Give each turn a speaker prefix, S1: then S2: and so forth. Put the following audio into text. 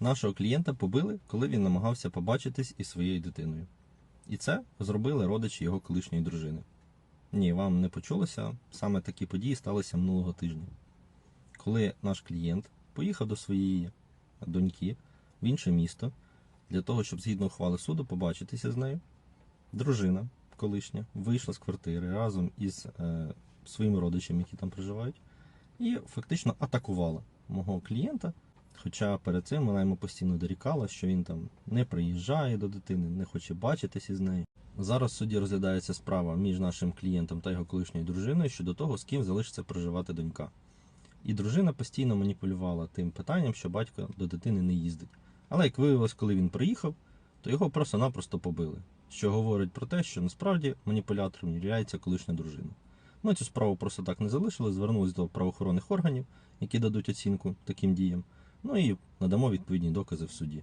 S1: Нашого клієнта побили, коли він намагався побачитись із своєю дитиною. І це зробили родичі його колишньої дружини. Ні, вам не почулося, саме такі події сталися минулого тижня. Коли наш клієнт поїхав до своєї доньки в інше місто для того, щоб згідно ухвали суду побачитися з нею, дружина колишня вийшла з квартири разом із е, своїми родичами, які там проживають, і фактично атакувала мого клієнта. Хоча перед цим вона йому постійно дорікала, що він там не приїжджає до дитини, не хоче бачитися з нею. Зараз в суді розглядається справа між нашим клієнтом та його колишньою дружиною щодо того, з ким залишиться проживати донька. І дружина постійно маніпулювала тим питанням, що батько до дитини не їздить. Але як виявилось, коли він приїхав, то його просто-напросто побили, що говорить про те, що насправді маніпулятором є колишня дружина. Ми цю справу просто так не залишили, звернулись до правоохоронних органів, які дадуть оцінку таким діям. Ну і надамо відповідні докази в суді.